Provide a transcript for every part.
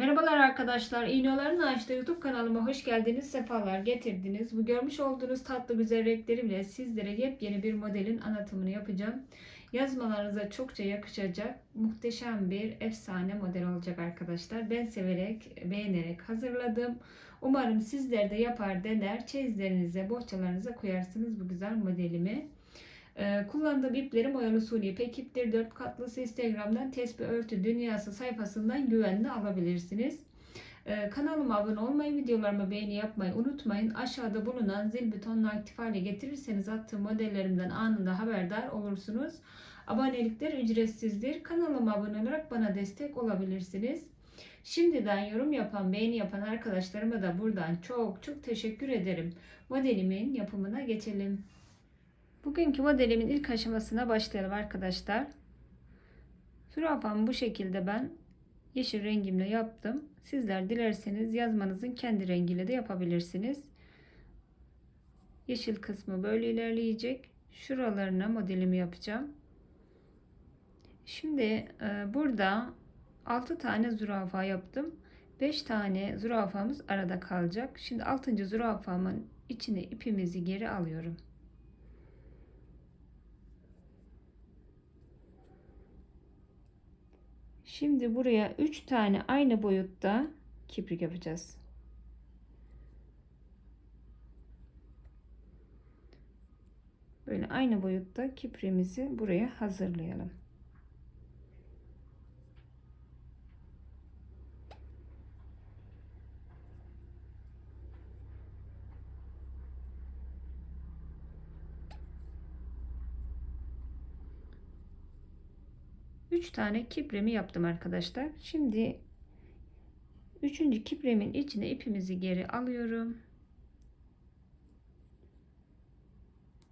Merhabalar arkadaşlar. İğnelerin Ağaçta YouTube kanalıma hoş geldiniz. Sefalar getirdiniz. Bu görmüş olduğunuz tatlı güzel renklerimle sizlere yepyeni bir modelin anlatımını yapacağım. Yazmalarınıza çokça yakışacak muhteşem bir efsane model olacak arkadaşlar. Ben severek, beğenerek hazırladım. Umarım sizler de yapar, dener, çeyizlerinize, bohçalarınıza koyarsınız bu güzel modelimi. Ee, kullandığım iplerim oyalı suni ipek. 4 katlısı Instagram'dan Tesbih Örtü Dünyası sayfasından güvenli alabilirsiniz. Ee, kanalıma abone olmayı, videolarıma beğeni yapmayı unutmayın. Aşağıda bulunan zil butonunu aktif hale getirirseniz attığım modellerimden anında haberdar olursunuz. Abonelikler ücretsizdir. Kanalıma abone olarak bana destek olabilirsiniz. Şimdiden yorum yapan, beğeni yapan arkadaşlarıma da buradan çok çok teşekkür ederim. Modelimin yapımına geçelim. Bugünkü modelimin ilk aşamasına başlayalım arkadaşlar. Zürafamı bu şekilde ben yeşil rengimle yaptım. Sizler dilerseniz yazmanızın kendi rengiyle de yapabilirsiniz. Yeşil kısmı böyle ilerleyecek. Şuralarına modelimi yapacağım. Şimdi e, burada 6 tane zürafa yaptım. 5 tane zürafamız arada kalacak. Şimdi 6. zürafamın içine ipimizi geri alıyorum. Şimdi buraya 3 tane aynı boyutta kiprik yapacağız. Böyle aynı boyutta kiprimizi buraya hazırlayalım. Üç tane kipremi yaptım arkadaşlar. Şimdi üçüncü kipremin içine ipimizi geri alıyorum.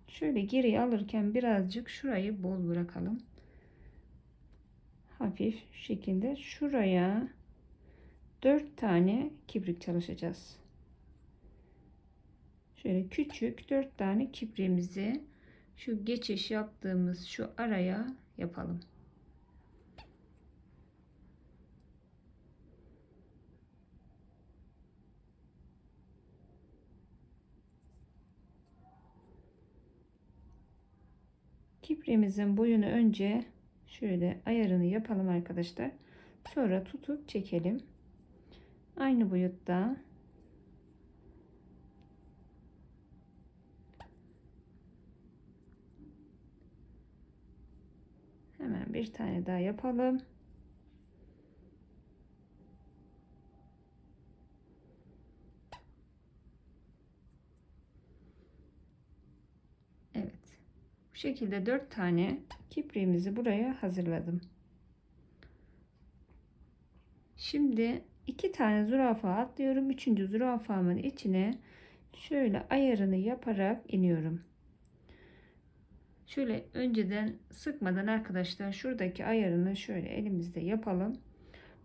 Şöyle geri alırken birazcık şurayı bol bırakalım. Hafif şekilde şuraya 4 tane kibrik çalışacağız. Şöyle küçük 4 tane kipriğimizi şu geçiş yaptığımız şu araya yapalım. Kipriğimizin boyunu önce şöyle ayarını yapalım arkadaşlar. Sonra tutup çekelim. Aynı boyutta hemen bir tane daha yapalım. Evet. Bu şekilde 4 tane kipriğimizi buraya hazırladım. Şimdi iki tane zürafa atlıyorum. Üçüncü zürafamın içine şöyle ayarını yaparak iniyorum. Şöyle önceden sıkmadan arkadaşlar şuradaki ayarını şöyle elimizde yapalım.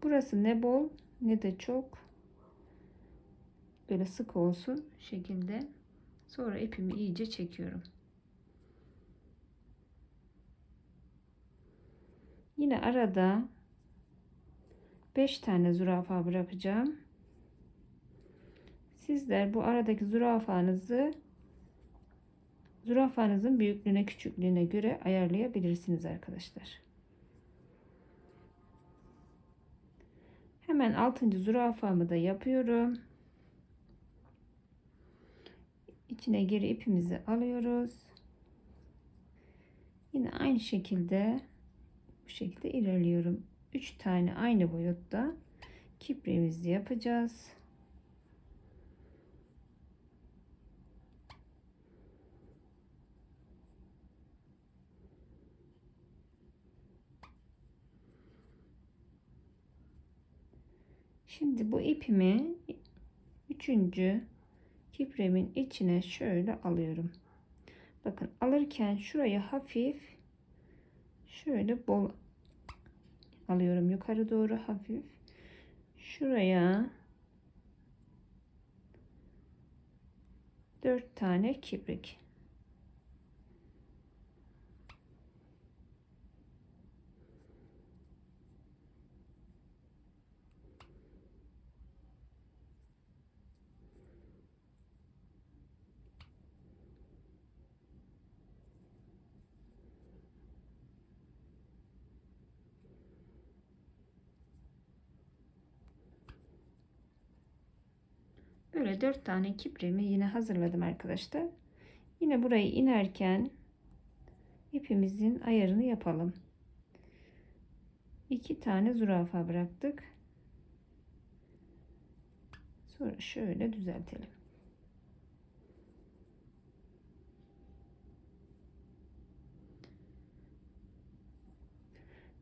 Burası ne bol ne de çok böyle sık olsun şekilde. Sonra ipimi iyice çekiyorum. Yine arada 5 tane zürafa bırakacağım. Sizler bu aradaki zürafanızı zürafanızın büyüklüğüne küçüklüğüne göre ayarlayabilirsiniz arkadaşlar. Hemen 6. zürafamı da yapıyorum. İçine geri ipimizi alıyoruz. Yine aynı şekilde şekilde ilerliyorum. 3 tane aynı boyutta kipriğimizi yapacağız. Şimdi bu ipimi üçüncü kipremin içine şöyle alıyorum. Bakın alırken şuraya hafif şöyle bol alıyorum yukarı doğru hafif. Şuraya dört tane kibrik Şöyle 4 tane kipremi yine hazırladım arkadaşlar. Yine burayı inerken ipimizin ayarını yapalım. 2 tane zürafa bıraktık. Sonra şöyle düzeltelim.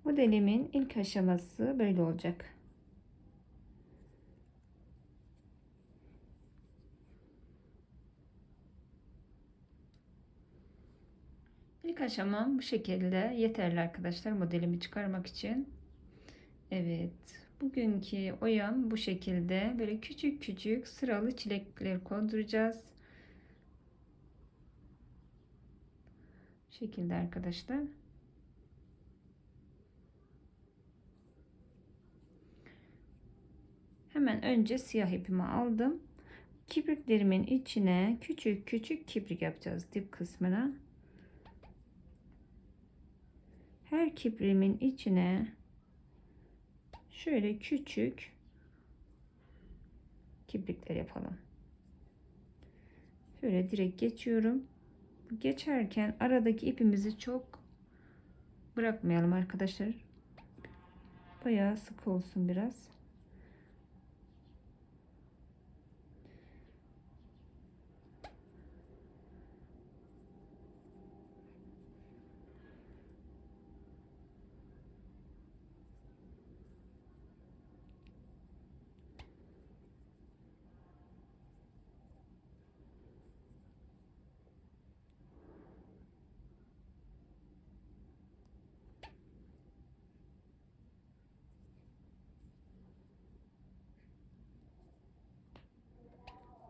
Modelimin ilk aşaması böyle olacak. İlk aşamam bu şekilde yeterli arkadaşlar modelimi çıkarmak için. Evet. Bugünkü oyam bu şekilde böyle küçük küçük sıralı çilekler konduracağız. Bu şekilde arkadaşlar. Hemen önce siyah ipimi aldım. Kipriklerimin içine küçük küçük kiprik yapacağız dip kısmına. Her kiprimin içine şöyle küçük kiprikler yapalım. Şöyle direkt geçiyorum. Geçerken aradaki ipimizi çok bırakmayalım arkadaşlar. Bayağı sık olsun biraz.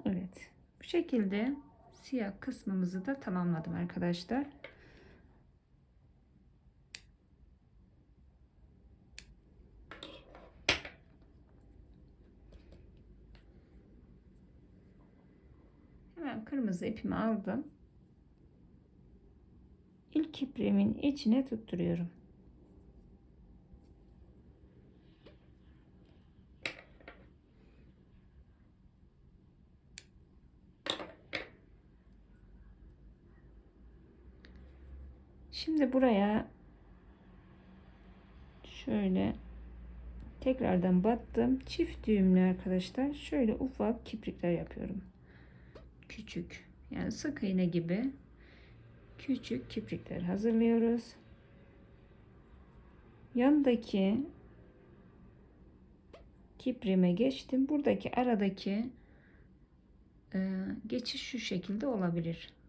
Evet. Bu şekilde siyah kısmımızı da tamamladım arkadaşlar. Hemen kırmızı ipimi aldım. İlk iprimin içine tutturuyorum. Şimdi buraya şöyle tekrardan battım. Çift düğümlü arkadaşlar. Şöyle ufak kiprikler yapıyorum. Küçük. Yani sık iğne gibi küçük kiprikler hazırlıyoruz. Yandaki kiprime geçtim. Buradaki aradaki e, geçiş şu şekilde olabilir.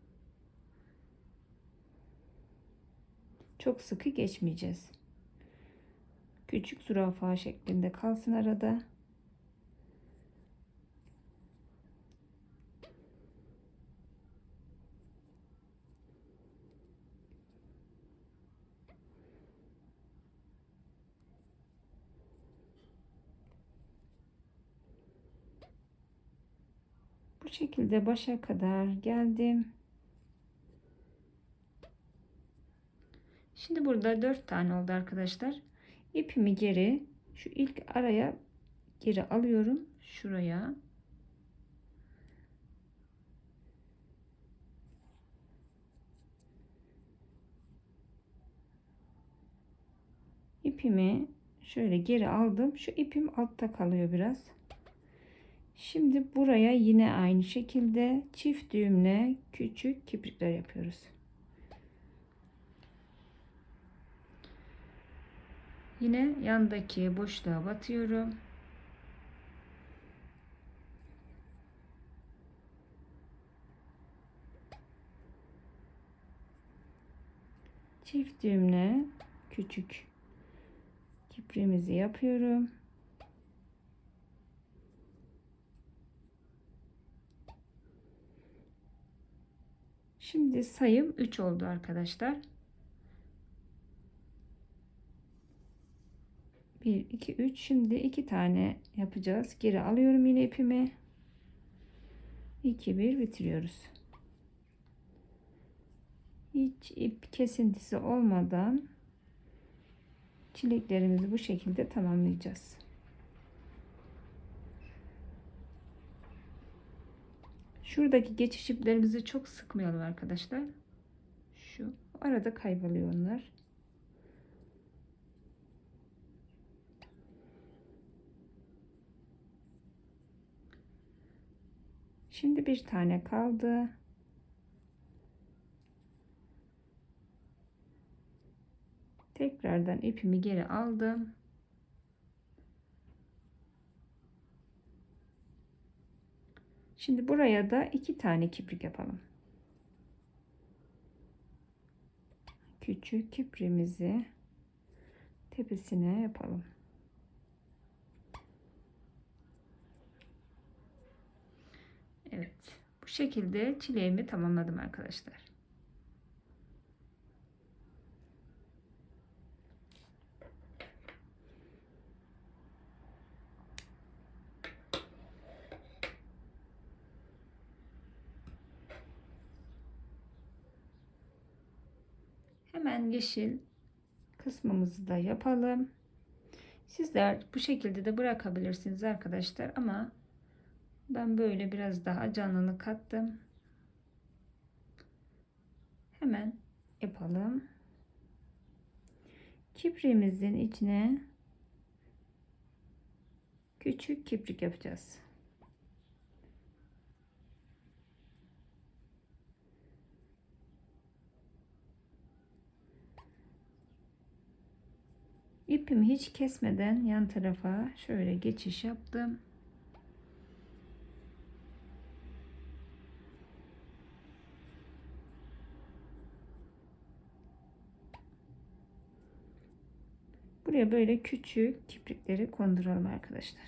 Çok sıkı geçmeyeceğiz. Küçük zürafa şeklinde kalsın arada. Bu şekilde başa kadar geldim. Şimdi burada 4 tane oldu arkadaşlar. İpimi geri şu ilk araya geri alıyorum. Şuraya. İpimi şöyle geri aldım. Şu ipim altta kalıyor biraz. Şimdi buraya yine aynı şekilde çift düğümle küçük kiprikler yapıyoruz. Yine yandaki boşluğa batıyorum. Çift düğümle küçük kipriğimizi yapıyorum. Şimdi sayım 3 oldu arkadaşlar. 1 2 3 şimdi 2 tane yapacağız. Geri alıyorum yine ipimi. 2 1 bitiriyoruz. Hiç ip kesintisi olmadan çileklerimizi bu şekilde tamamlayacağız. Şuradaki geçiş iplerimizi çok sıkmayalım arkadaşlar. Şu arada kayboluyor onlar. Şimdi bir tane kaldı. Tekrardan ipimi geri aldım. Şimdi buraya da iki tane kiprik yapalım. Küçük kiprimizi tepesine yapalım. Evet. Bu şekilde çileğimi tamamladım arkadaşlar. Hemen yeşil kısmımızı da yapalım. Sizler bu şekilde de bırakabilirsiniz arkadaşlar ama ben böyle biraz daha canlılık kattım. Hemen yapalım. Kipriğimizin içine küçük kiprik yapacağız. İpimi hiç kesmeden yan tarafa şöyle geçiş yaptım. Buraya böyle küçük kiprikleri konduralım arkadaşlar.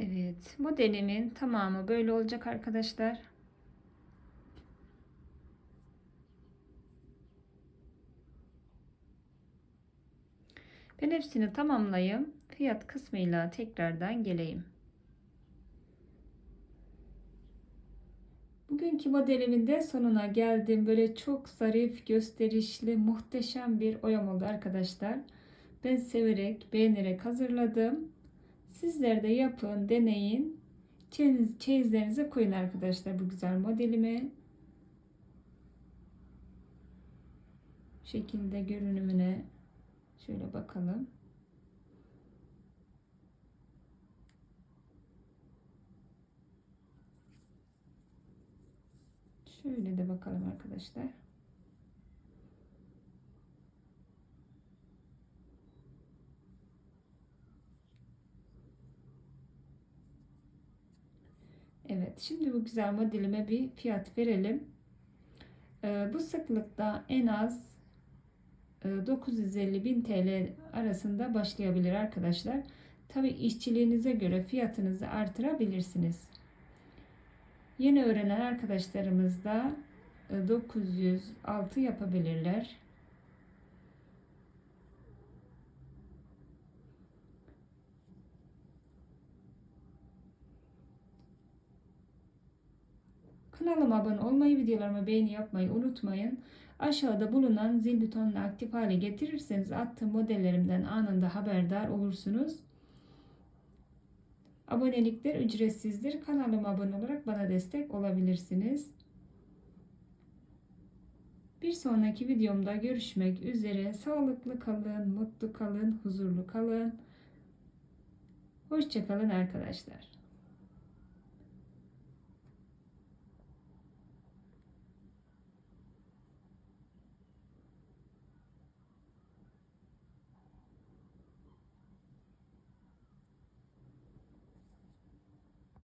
Evet, modelimin tamamı böyle olacak arkadaşlar. Ben hepsini tamamlayayım. Fiyat kısmıyla tekrardan geleyim. Bugünkü modelimin de sonuna geldim. Böyle çok zarif, gösterişli, muhteşem bir oyam oldu arkadaşlar. Ben severek, beğenerek hazırladım. Sizler de yapın, deneyin. Çeyiz, çeyizlerinize koyun arkadaşlar bu güzel modelimi. şekilde görünümüne şöyle bakalım. Şöyle de bakalım arkadaşlar. Evet, şimdi bu güzel modelime bir fiyat verelim. Ee, bu sıklıkta en az 950 bin TL arasında başlayabilir arkadaşlar. Tabi işçiliğinize göre fiyatınızı artırabilirsiniz. Yeni öğrenen arkadaşlarımız da 906 yapabilirler. Kanalıma abone olmayı, videolarıma beğeni yapmayı unutmayın. Aşağıda bulunan zil butonunu aktif hale getirirseniz attığım modellerimden anında haberdar olursunuz. Abonelikler ücretsizdir. Kanalıma abone olarak bana destek olabilirsiniz. Bir sonraki videomda görüşmek üzere. Sağlıklı kalın, mutlu kalın, huzurlu kalın. Hoşçakalın arkadaşlar.